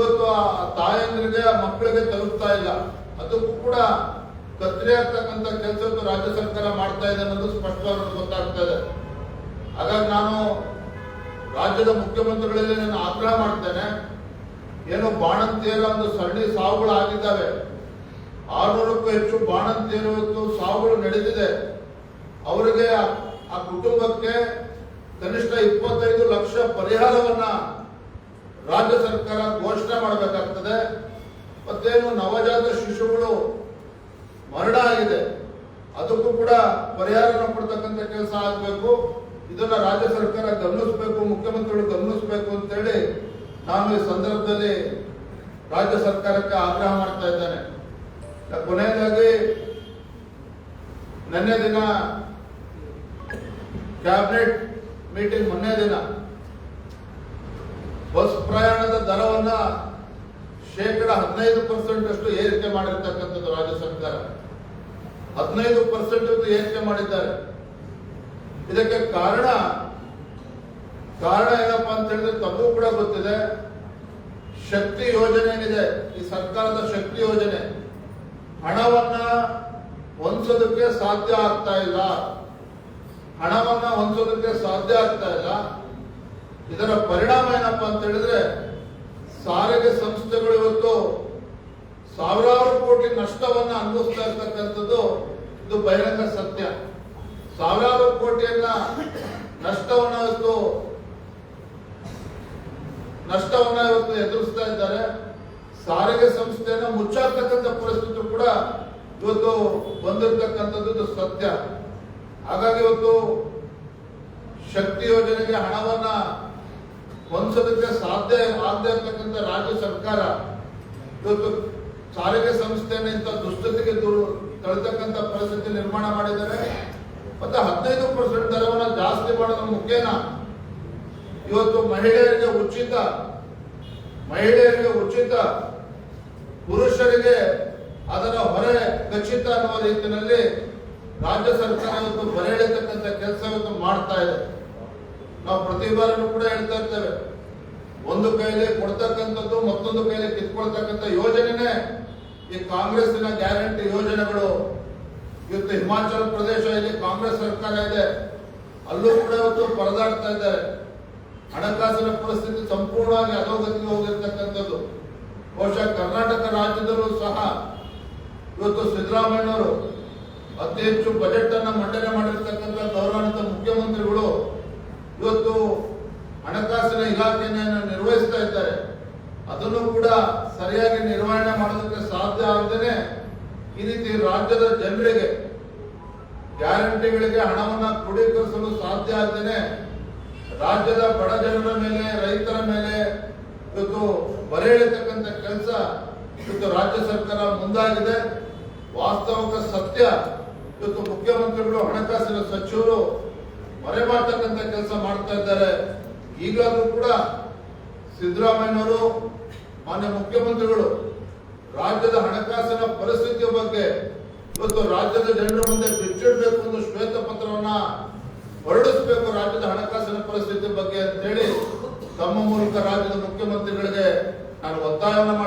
ಇವತ್ತು ಆ ತಾಯಂದ್ರಿಗೆ ಆ ಮಕ್ಕಳಿಗೆ ತಲುಪ್ತಾ ಇಲ್ಲ. ಅದಕ್ಕೂ ಕೂಡ ಕತ್ರಿ ಆಗ್ತಕ್ಕಂಥ ಕೆಲಸವನ್ನು ರಾಜ್ಯ ಸರ್ಕಾರ ಮಾಡ್ತಾ ಇದೆ ಅನ್ನೋದು ಸ್ಪಷ್ಟವಾಗಿ ಗೊತ್ತಾಗ್ತಾ ಇದೆ. ಹಾಗಾಗಿ ನಾನು ರಾಜ್ಯದ ಮುಖ್ಯಮಂತ್ರಿಗಳಲ್ಲಿ ನಾನು ಆಗ್ರಹ ಮಾಡ್ತೇನೆ. ಏನು ಬಾಣಂತಿಯರ ಒಂದು ಸರಣಿ ಸಾವುಗಳು ಆಗಿದ್ದಾವೆ. ಆರ್ನೂರಕ್ಕೂ ಹೆಚ್ಚು ಬಾಣಂತಿಯರು ಸಾವುಗಳು ನಡೆದಿದೆ. ಅವರಿಗೆ ಆ ಕುಟುಂಬಕ್ಕೆ ಕನಿಷ್ಠ ಇಪ್ಪತ್ತೈದು ಲಕ್ಷ ಪರಿಹಾರವನ್ನ ರಾಜ್ಯ ಸರ್ಕಾರ ಘೋಷಣೆ ಮಾಡಬೇಕಾಗ್ತದೆ. ಮತ್ತೇನು ನವಜಾತ ಶಿಶುಗಳು ಮರಣ ಆಗಿದೆ. ಅದಕ್ಕೂ ಕೂಡ ಪರಿಹಾರನ ಕೊಡ್ತಕ್ಕಂಥ ಕೆಲಸ ಆಗಬೇಕು. ಇದನ್ನ ರಾಜ್ಯ ಸರ್ಕಾರ ಗಮನಿಸಬೇಕು, ಮುಖ್ಯಮಂತ್ರಿಗಳು ಗಮನಿಸಬೇಕು ಅಂತೇಳಿ ನಾನು ಈ ಸಂದರ್ಭದಲ್ಲಿ ರಾಜ್ಯ ಸರ್ಕಾರಕ್ಕೆ ಆಗ್ರಹ ಮಾಡ್ತಾ ಇದ್ದೇನೆ. ಕೊನೆಯದಾಗಿ ನಿನ್ನೆ ದಿನ ಕ್ಯಾಬಿನೆಟ್ ಮೀಟಿಂಗ್, ಮೊನ್ನೆ ದಿನ ಬಸ್ ಪ್ರಯಾಣದ ದರವನ್ನ ಶೇಕಡ ಹದಿನೈದು ಪರ್ಸೆಂಟ್ ಅಷ್ಟು ಏರಿಕೆ ಮಾಡಿರ್ತಕ್ಕಂಥದ್ದು ರಾಜ್ಯ ಸರ್ಕಾರ. ಹದಿನೈದು ಪರ್ಸೆಂಟ್ ಏರಿಕೆ ಮಾಡಿದ್ದಾರೆ. ಇದಕ್ಕೆ ಕಾರಣ ಕಾರಣ ಏನಪ್ಪಾ ಅಂತ ಹೇಳಿದ್ರೆ ತಮಗೂ ಕೂಡ ಗೊತ್ತಿದೆ. ಶಕ್ತಿ ಯೋಜನೆ ಏನಿದೆ, ಈ ಸರ್ಕಾರದ ಶಕ್ತಿ ಯೋಜನೆ. ಹಣವನ್ನ ಹೊಂದಿಸೋದಕ್ಕೆ ಸಾಧ್ಯ ಆಗ್ತಾ ಇಲ್ಲ. ಹಣವನ್ನ ಹೊಂದಿಸೋದಕ್ಕೆ ಸಾಧ್ಯ ಆಗ್ತಾ ಇಲ್ಲ. ಇದರ ಪರಿಣಾಮ ಏನಪ್ಪಾ ಅಂತ ಹೇಳಿದ್ರೆ, ಸಾರಿಗೆ ಸಂಸ್ಥೆಗಳು ಇವತ್ತು ಸಾವಿರಾರು ಕೋಟಿ ನಷ್ಟವನ್ನ ಅನುಭವಿಸ್ತಾ ಇರ್ತಕ್ಕಂಥದ್ದು ಇದು ಬಹಿರಂಗ ಸತ್ಯ. ಸಾವಿರಾರು ಕೋಟಿಯನ್ನ ನಷ್ಟವನ್ನ ಇವತ್ತು ನಷ್ಟವನ್ನ ಇವತ್ತು ಎದುರಿಸ್ತಾ ಇದ್ದಾರೆ. ಸಾರಿಗೆ ಸಂಸ್ಥೆಯನ್ನ ಮುಚ್ಚಾಕ್ತಕ್ಕಂಥ ಪರಿಸ್ಥಿತಿ ಕೂಡ ಇವತ್ತು ಬಂದಿರತಕ್ಕಂಥದ್ದು ಸತ್ಯ. ಹಾಗಾಗಿ ಇವತ್ತು ಶಕ್ತಿ ಯೋಜನೆಗೆ ಹಣವನ್ನ ಹೊಂದಿಸೋದಕ್ಕೆ ಸಾಧ್ಯ ಆಗದೆ ಇರ್ತಕ್ಕಂಥ ರಾಜ್ಯ ಸರ್ಕಾರ ಇವತ್ತು ಸಾರಿಗೆ ಸಂಸ್ಥೆಯನ್ನು ಇಂಥ ದುಸ್ಥಿತಿಗೆ ದೂರು ತಳ್ತಕ್ಕಂಥ ಪರಿಸ್ಥಿತಿ ನಿರ್ಮಾಣ ಮಾಡಿದ್ದಾರೆ. ಮತ್ತೆ ಹದಿನೈದು ಪರ್ಸೆಂಟ್ ದರವನ್ನು ಜಾಸ್ತಿ ಮಾಡೋದು ಮುಖೇನ ಇವತ್ತು ಮಹಿಳೆಯರಿಗೆ ಉಚಿತ ಮಹಿಳೆಯರಿಗೆ ಉಚಿತ, ಪುರುಷರಿಗೆ ಅದರ ಹೊರೆ ಖಚಿತ ಅನ್ನುವ ರೀತಿಯಲ್ಲಿ ರಾಜ್ಯ ಸರ್ಕಾರ ಇವತ್ತು ಬರೆ ಎಳೆತಕ್ಕಂಥ ಕೆಲಸ ಇವತ್ತು ಮಾಡ್ತಾ ಇದೆ. ನಾವು ಪ್ರತಿ ಬಾರಿನೂ ಕೂಡ ಹೇಳ್ತಾ ಇರ್ತೇವೆ. ಒಂದು ಕೈಲಿ ಕೊಡ್ತಕ್ಕಂಥದ್ದು, ಮತ್ತೊಂದು ಕೈಲಿ ಕಿತ್ಕೊಳ್ತಕ್ಕಂಥ ಯೋಜನೆನೇ ಈ ಕಾಂಗ್ರೆಸ್ಸಿನ ಗ್ಯಾರಂಟಿ ಯೋಜನೆಗಳು. ಇವತ್ತು ಹಿಮಾಚಲ ಪ್ರದೇಶ ಇದೆ ಕಾಂಗ್ರೆಸ್ ಸರ್ಕಾರ ಇದೆ. ಅಲ್ಲೂ ಕೂಡ ಇವತ್ತು ಪರದಾಡ್ತಾ ಇದ್ದಾರೆ. ಹಣಕಾಸಿನ ಪರಿಸ್ಥಿತಿ ಸಂಪೂರ್ಣವಾಗಿ ಅಧೋಗತಿಗೆ ಹೋಗಿರ್ತಕ್ಕಂಥದ್ದು. ಬಹುಶಃ ಕರ್ನಾಟಕ ರಾಜ್ಯದಲ್ಲೂ ಸಹ ಇವತ್ತು ಸಿದ್ದರಾಮಯ್ಯನವರು ಅತಿ ಹೆಚ್ಚು ಬಜೆಟ್ ಅನ್ನು ಮಂಡನೆ ಮಾಡಿರ್ತಕ್ಕಂಥ ಗೌರವಾನ್ವಿತ ಮುಖ್ಯಮಂತ್ರಿಗಳು ಇವತ್ತು ಹಣಕಾಸಿನ ಇಲಾಖೆಯನ್ನು ನಿರ್ವಹಿಸ್ತಾ ಇದ್ದಾರೆ. ಅದನ್ನು ಕೂಡ ಸರಿಯಾಗಿ ನಿರ್ವಹಣೆ ಮಾಡೋದಕ್ಕೆ ಸಾಧ್ಯ ಆಗದೇನೆ ಈ ರೀತಿ ರಾಜ್ಯದ ಜನರಿಗೆ ಗ್ಯಾರಂಟಿಗಳಿಗೆ ಹಣವನ್ನ ಕ್ರೋಢೀಕರಿಸಲು ಸಾಧ್ಯ ಆಗದೇನೆ ರಾಜ್ಯದ ಬಡ ಜನರ ಮೇಲೆ, ರೈತರ ಮೇಲೆ ಇವತ್ತು ಬರೆ ಎಳೆತಕ್ಕಂಥ ಕೆಲಸ ಇವತ್ತು ರಾಜ್ಯ ಸರ್ಕಾರ ಮುಂದಾಗಿದೆ. ವಾಸ್ತವಿಕ ಸತ್ಯ. ಇವತ್ತು ಮುಖ್ಯಮಂತ್ರಿಗಳು ಹಣಕಾಸಿನ ಸಚಿವರು ಮರೆಮಾಡ್ತಕ್ಕಂಥ ಕೆಲಸ ಮಾಡ್ತಾ ಇದ್ದಾರೆ. ಈಗಲೂ ಕೂಡ ಸಿದ್ದರಾಮಯ್ಯನವರು, ಮಾನ್ಯ ಮುಖ್ಯಮಂತ್ರಿಗಳು, ರಾಜ್ಯದ ಹಣಕಾಸಿನ ಪರಿಸ್ಥಿತಿಯ ಬಗ್ಗೆ ಇವತ್ತು ರಾಜ್ಯದ ಜನರ ಮುಂದೆ ಬಿಚ್ಚಿಡಬೇಕು ಒಂದು ಶ್ವೇತ ಪತ್ರವನ್ನ ಹೊರಡಿಸಬೇಕು ರಾಜ್ಯದ ಹಣಕಾಸಿನ ಪರಿಸ್ಥಿತಿ ಬಗ್ಗೆ ಅಂತ ಹೇಳಿ ತಮ್ಮ ಮೂಲಕ ರಾಜ್ಯದ ಮುಖ್ಯಮಂತ್ರಿಗಳಿಗೆ ನಾನು ಒತ್ತಾಯವನ್ನು